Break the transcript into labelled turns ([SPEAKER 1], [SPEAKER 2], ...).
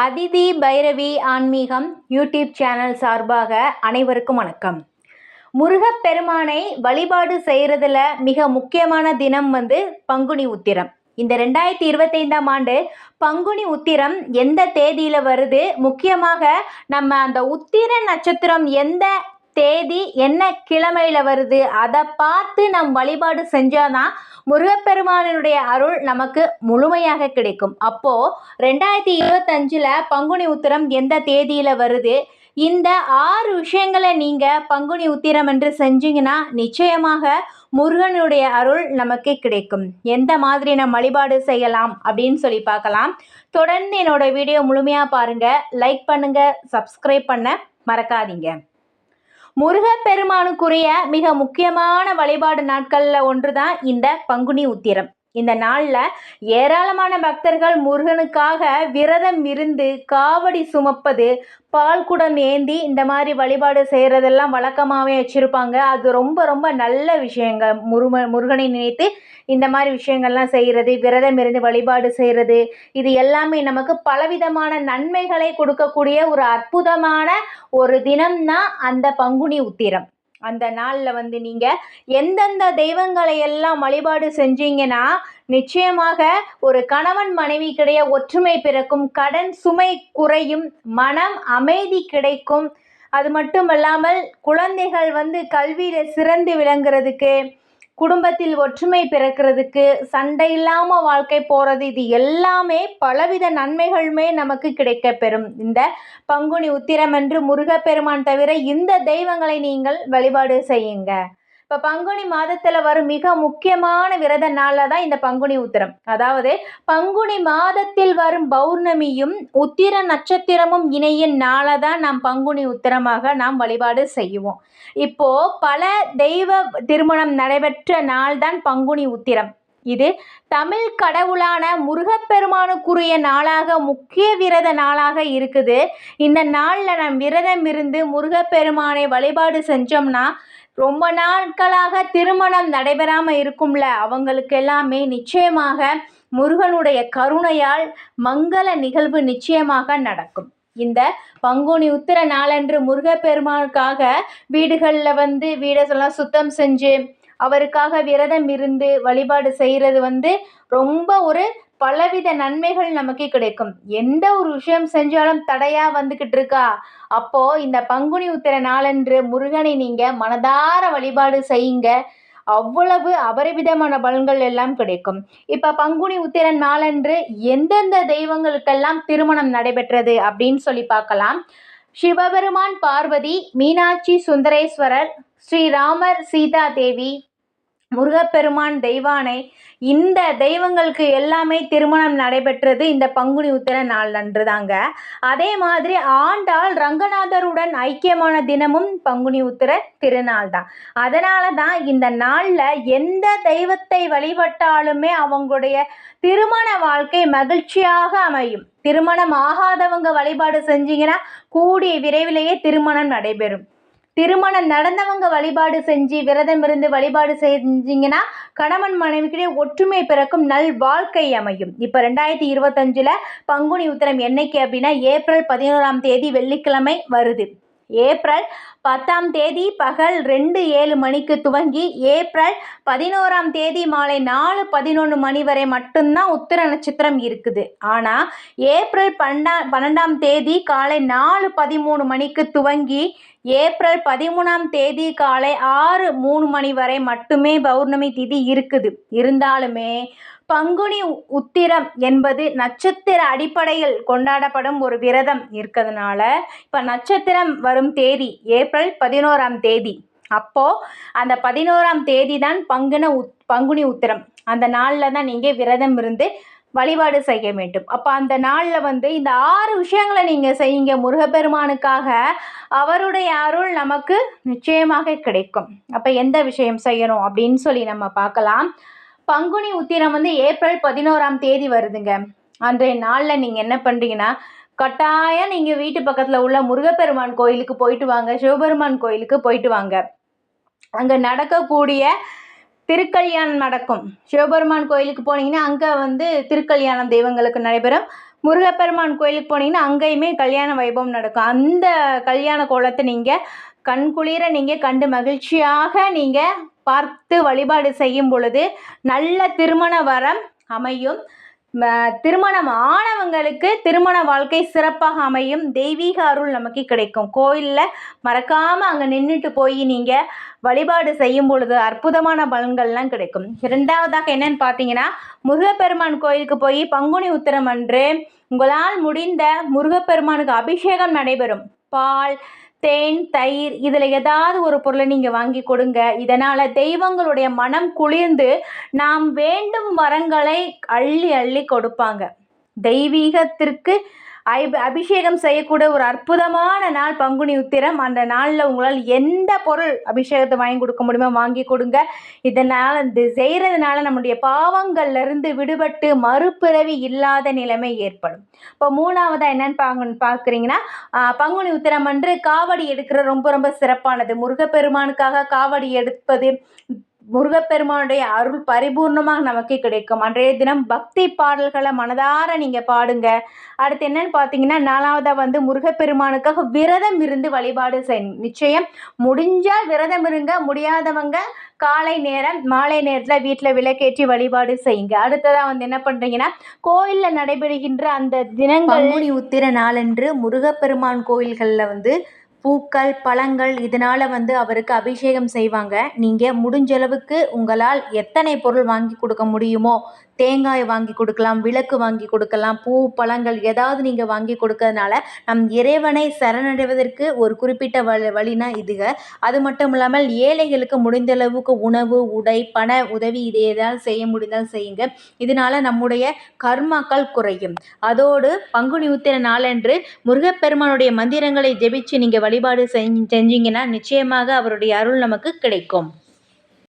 [SPEAKER 1] அதிதி பைரவி ஆன்மீகம் YouTube channel சார்பாக அனைவருக்கும் வணக்கம். முருகப்பெருமானை வழிபாடு செய்கிறதுல மிக முக்கியமான தினம் வந்து பங்குனி உத்திரம். இந்த ரெண்டாயிரத்தி இருபத்தைந்தாம் ஆண்டு பங்குனி உத்திரம் எந்த தேதியில் வருது? முக்கியமாக நம்ம அந்த உத்திர நட்சத்திரம் எந்த தேதி என்ன கிழமையில் வருது? அதை பார்த்து நம் வழிபாடு செஞ்சாதான் முருகப்பெருமானினுடைய அருள் நமக்கு முழுமையாக கிடைக்கும். அப்போது ரெண்டாயிரத்தி இருபத்தஞ்சில் பங்குனி உத்திரம் எந்த தேதியில் வருது? இந்த ஆறு விஷயங்களை நீங்கள் பங்குனி உத்திரம் என்று செஞ்சீங்கன்னா நிச்சயமாக முருகனுடைய அருள் நமக்கு கிடைக்கும். எந்த மாதிரி நம்ம வழிபாடு செய்யலாம் அப்படின்னு சொல்லி பார்க்கலாம். தொடர்ந்து என்னோட வீடியோ முழுமையாக பாருங்கள் லைக் பண்ணுங்கள் சப்ஸ்கிரைப் பண்ண மறக்காதீங்க. முருகப்பெருமானுக்குரிய மிக முக்கியமான வழிபாடு நாட்களில் ஒன்று தான் இந்த பங்குனி உத்திரம். இந்த நாளில் ஏராளமான பக்தர்கள் முருகனுக்காக விரதம் இருந்து காவடி சுமப்பது பால் குடம் ஏந்தி இந்த மாதிரி வழிபாடு செய்கிறதெல்லாம் வழக்கமாகவே வச்சுருப்பாங்க. அது ரொம்ப ரொம்ப நல்ல விஷயங்கள் முரும முருகனை நினைத்து இந்த மாதிரி விஷயங்கள்லாம் செய்கிறது விரதம் இருந்து வழிபாடு செய்கிறது இது எல்லாமே நமக்கு பலவிதமான நன்மைகளை கொடுக்கக்கூடிய ஒரு அற்புதமான ஒரு தினம்தான் அந்த பங்குனி உத்திரம். அந்த நாளில் வந்து நீங்கள் எந்தெந்த தெய்வங்களை எல்லாம் வழிபாடு செஞ்சீங்கன்னா நிச்சயமாக ஒரு கணவன் மனைவிக்கிடையே ஒற்றுமை பிறக்கும் கடன் சுமை குறையும் மனம் அமைதி கிடைக்கும். அது மட்டும் இல்லாமல் குழந்தைகள் வந்து கல்வியில் சிறந்து விளங்குறதுக்கு குடும்பத்தில் ஒற்றுமை பிறக்கிறதுக்கு சண்டை இல்லாமல் வாழ்க்கை போகிறது இது எல்லாமே பலவித நன்மைகளுமே நமக்கு கிடைக்க பெறும் இந்த பங்குனி உத்திரம் என்று முருகப்பெருமான் தவிர இந்த தெய்வங்களை நீங்கள் வழிபாடு செய்யுங்க. இப்போ பங்குனி மாதத்தில் வரும் மிக முக்கியமான விரத நாளில் தான் இந்த பங்குனி உத்திரம். அதாவது பங்குனி மாதத்தில் வரும் பௌர்ணமியும் உத்திர நட்சத்திரமும் இணையின் நாளை தான் நாம் பங்குனி உத்திரமாக நாம் வழிபாடு செய்வோம். இப்போ பல தெய்வ திருமணம் நடைபெற்ற நாள் தான் பங்குனி உத்திரம். இது தமிழ் கடவுளான முருகப்பெருமானுக்குரிய நாளாக முக்கிய விரத நாளாக இருக்குது. இந்த நாளில் நம் விரதம் இருந்து முருகப்பெருமானை வழிபாடு செஞ்சோம்னா ரொம்ப நாட்களாக திருமணம் நடைபெறாமல் இருக்கும்ல அவங்களுக்கு எல்லாமே நிச்சயமாக முருகனுடைய கருணையால் மங்கள நிகழ்வு நிச்சயமாக நடக்கும். இந்த பங்குனி உத்திர நாளன்று முருகப்பெருமானுக்காக வீடுகளில் வந்து வீடெல்லாம் சுத்தம் செஞ்சு அவருக்காக விரதம் இருந்து வழிபாடு செய்கிறது வந்து ரொம்ப ஒரு பலவித நன்மைகள் நமக்கு கிடைக்கும். எந்த ஒரு விஷயம் செஞ்சாலும் தடையாக வந்துக்கிட்டு இருக்கா? அப்போது இந்த பங்குனி உத்திர நாளன்று முருகனை நீங்கள் மனதார வழிபாடு செய்யுங்க. அவ்வளவு அபரிவிதமான பலன்கள் எல்லாம் கிடைக்கும். இப்போ பங்குனி உத்திரன் நாளன்று எந்தெந்த தெய்வங்களுக்கெல்லாம் திருமணம் நடைபெற்றது அப்படின்னு சொல்லி பார்க்கலாம். சிவபெருமான் பார்வதி மீனாட்சி சுந்தரேஸ்வரர் ஸ்ரீராமர் சீதா தேவி முருகப்பெருமான் தெய்வானை இந்த தெய்வங்களுக்கு எல்லாமே திருமணம் நடைபெற்றது இந்த பங்குனி உத்திர நாள் அன்று தாங்க அதே மாதிரி ஆண்டாள் ரங்கநாதருடன் ஐக்கியமான தினமும் பங்குனி உத்திர திருநாள் தான். அதனால தான் இந்த நாளில் எந்த தெய்வத்தை வழிபட்டாலுமே அவங்களுடைய திருமண வாழ்க்கை மகிழ்ச்சியாக அமையும். திருமணம் ஆகாதவங்க வழிபாடு செஞ்சீங்கன்னா கூடிய விரைவிலேயே திருமணம் நடைபெறும். திருமணம் நடந்தவங்க வழிபாடு செஞ்சு விரதம் இருந்து வழிபாடு செஞ்சீங்கன்னா கணவன் மனைவிக்கிடையே ஒற்றுமை பிறக்கும் நல் வாழ்க்கை அமையும். இப்போ ரெண்டாயிரத்தி இருபத்தஞ்சில் பங்குனி உத்திரம் என்னைக்கு அப்படின்னா ஏப்ரல் பதினோராம் தேதி வெள்ளிக்கிழமை வருது. ஏப்ரல் பத்தாம் தேதி பகல் ரெண்டு ஏழு மணிக்கு துவங்கி ஏப்ரல் பதினோராம் தேதி மாலை நாலு பதினொன்று மணி வரை மட்டும்தான் உத்திர நட்சத்திரம் இருக்குது. ஆனால் ஏப்ரல் பன்னெண்டா பன்னெண்டாம் தேதி காலை நாலு பதிமூணு மணிக்கு துவங்கி ஏப்ரல் பதிமூணாம் தேதி காலை ஆறு மூணு மணி வரை மட்டுமே பௌர்ணமி திதி இருக்குது. இருந்தாலுமே பங்குனி உத்திரம் என்பது நட்சத்திர அடிப்படையில் கொண்டாடப்படும் ஒரு விரதம் இருக்கிறதுனால இப்போ நட்சத்திரம் வரும் தேதி ஏப்ரல் பதினோராம் தேதி. அப்போது அந்த பதினோராம் தேதி தான் பங்குன உத் பங்குனி உத்திரம். அந்த நாளில் தான் நீங்கள் விரதம் இருந்து வழிபாடு செய்ய வேண்டும். அப்போ அந்த நாளில் வந்து இந்த ஆறு விஷயங்களை நீங்கள் செய்யுங்க. முருகப்பெருமானுக்காக அவருடைய அருள் நமக்கு நிச்சயமாக கிடைக்கும். அப்போ எந்த விஷயம் செய்யணும் அப்படின்னு சொல்லி நம்ம பார்க்கலாம். பங்குனி உத்திரம் வந்து ஏப்ரல் பதினோராம் தேதி வருதுங்க. அன்றைய நாளில் நீங்கள் என்ன பண்ணுறீங்கன்னா கட்டாயம் நீங்கள் வீட்டு பக்கத்தில் உள்ள முருகப்பெருமான் கோயிலுக்கு போயிட்டு வாங்க சிவபெருமான் கோயிலுக்கு போயிட்டு வாங்க. அங்கே நடக்கக்கூடிய திருக்கல்யாணம் நடக்கும். சிவபெருமான் கோயிலுக்கு போனீங்கன்னா அங்கே வந்து திருக்கல்யாணம் தெய்வங்களுக்கு நடைபெறும். முருகப்பெருமான் கோயிலுக்கு போனீங்கன்னா அங்கேயுமே கல்யாண வைபவம் நடக்கும். அந்த கல்யாண கோலத்தை நீங்கள் கண்குளிர நீங்கள் கண்டு மகிழ்ச்சியாக நீங்கள் பார்த்து வழிபாடு செய்யும் பொழுது நல்ல திருமண வரம் அமையும். திருமணம் ஆனவங்களுக்கு திருமண வாழ்க்கை சிறப்பாக அமையும். தெய்வீக அருள் நமக்கு கிடைக்கும். கோயிலில் மறக்காமல் அங்கே நின்றுட்டு போய் நீங்கள் வழிபாடு செய்யும் பொழுது அற்புதமான பலன்கள்லாம் கிடைக்கும். இரண்டாவதாக என்னன்னு பார்த்தீங்கன்னா முருகப்பெருமான் கோயிலுக்கு போய் பங்குனி உத்திரம் அன்று உங்களால் முடிந்த முருகப்பெருமானுக்கு அபிஷேகம் நடைபெறும். பால் தேன் தயிர் இதில் ஏதாவது ஒரு பொருளை நீங்கள் வாங்கி கொடுங்க. இதனால் தெய்வங்களுடைய மனம் குளிர்ந்து நாம் வேண்டும் வரங்களை அள்ளி அள்ளி கொடுப்பாங்க. தெய்வீகத்திற்கு ஐ அபிஷேகம் செய்யக்கூடிய ஒரு அற்புதமான நாள் பங்குனி உத்திரம். அந்த நாளில் உங்களால் எந்த பொருள் அபிஷேகத்தை வாங்கி கொடுக்க முடியுமோ வாங்கி கொடுங்க. இதனால் இது செய்கிறதுனால நம்முடைய பாவங்கள்லேருந்து விடுபட்டு மறுபிறவி இல்லாத நிலைமை ஏற்படும். இப்போ மூணாவதாக என்னன்னு பாங்க பார்க்குறீங்கன்னா பங்குனி உத்திரம் அன்று காவடி எடுக்கிற ரொம்ப ரொம்ப சிறப்பானது. முருகப்பெருமானுக்காக காவடி எடுப்பது முருகப்பெருமானுடைய அருள் பரிபூர்ணமாக நமக்கு கிடைக்கும். அன்றைய தினம் பக்தி பாடல்களை மனதார நீங்கள் பாடுங்க. அடுத்து என்னன்னு பார்த்தீங்கன்னா நாலாவதாக வந்து முருகப்பெருமானுக்காக விரதம் இருந்து வழிபாடு செய் நிச்சயம் முடிஞ்சால் விரதம் இருங்க முடியாதவங்க காலை நேரம் மாலை நேரத்தில் வீட்டில் விளக்கேற்றி வழிபாடு செய்யுங்க. அடுத்ததாக வந்து என்ன பண்ணுறீங்கன்னா கோயிலில் நடைபெறுகின்ற அந்த தினங்கள் உத்திர நாளன்று முருகப்பெருமான் கோயில்களில் வந்து பூக்கள் பழங்கள் இதனால் வந்து அவருக்கு அபிஷேகம் செய்வாங்க. நீங்கள் முடிஞ்ச அளவுக்கு உங்களால் எத்தனை பொருள் வாங்கி கொடுக்க முடியுமோ தேங்காய் வாங்கி கொடுக்கலாம் விளக்கு வாங்கி கொடுக்கலாம் பூ பழங்கள் ஏதாவது நீங்கள் வாங்கி கொடுக்கறதுனால நம் இறைவனை சரணடைவதற்கு ஒரு குறிப்பிட்ட வழி வழினா இதுக. அது மட்டும் இல்லாமல் ஏழைகளுக்கு முடிந்த அளவுக்கு உணவு உடை பண உதவி இதை ஏதாவது செய்ய முடிந்தால் செய்யுங்க. இதனால் நம்முடைய கர்மாக்கள் குறையும். அதோடு பங்குனி உத்திர நாளன்று முருகப்பெருமானுடைய மந்திரங்களை ஜெபிச்சு நீங்கள் வழிபாடு செஞ்சு செஞ்சீங்கன்னா நிச்சயமாக அவருடைய அருள் நமக்கு கிடைக்கும்.